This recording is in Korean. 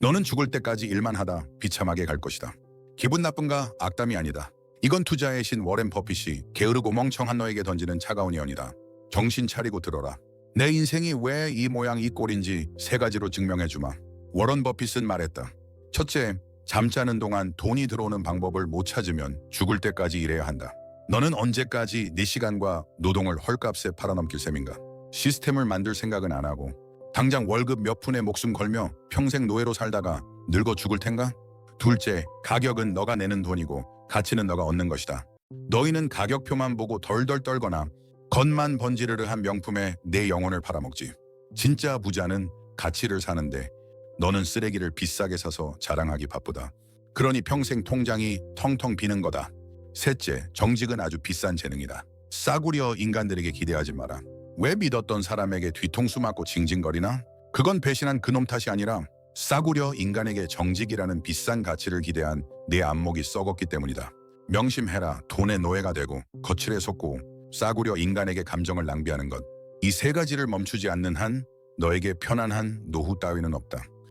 너는 죽을 때까지 일만 하다 비참하게 갈 것이다. 기분 나쁜가? 악담이 아니다. 이건 투자의 신 워렌 버핏이 게으르고 멍청한 너에게 던지는 차가운 예언이다. 정신 차리고 들어라. 내 인생이 왜 이 모양 이 꼴인지 세 가지로 증명해 주마. 워런 버핏은 말했다. 첫째, 잠자는 동안 돈이 들어오는 방법을 못 찾으면 죽을 때까지 일해야 한다. 너는 언제까지 네 시간과 노동을 헐값에 팔아넘길 셈인가? 시스템을 만들 생각은 안 하고 당장 월급 몇 푼에 목숨 걸며 평생 노예로 살다가 늙어 죽을 텐가? 둘째, 가격은 너가 내는 돈이고 가치는 너가 얻는 것이다. 너희는 가격표만 보고 덜덜 떨거나 겉만 번지르르한 명품에 내 영혼을 팔아먹지. 진짜 부자는 가치를 사는데 너는 쓰레기를 비싸게 사서 자랑하기 바쁘다. 그러니 평생 통장이 텅텅 비는 거다. 셋째, 정직은 아주 비싼 재능이다. 싸구려 인간들에게 기대하지 마라. 왜 믿었던 사람에게 뒤통수 맞고 징징거리나? 그건 배신한 그놈 탓이 아니라 싸구려 인간에게 정직이라는 비싼 가치를 기대한 내 안목이 썩었기 때문이다. 명심해라. 돈의 노예가 되고 거칠에 속고 싸구려 인간에게 감정을 낭비하는 것. 이 세 가지를 멈추지 않는 한 너에게 편안한 노후 따위는 없다.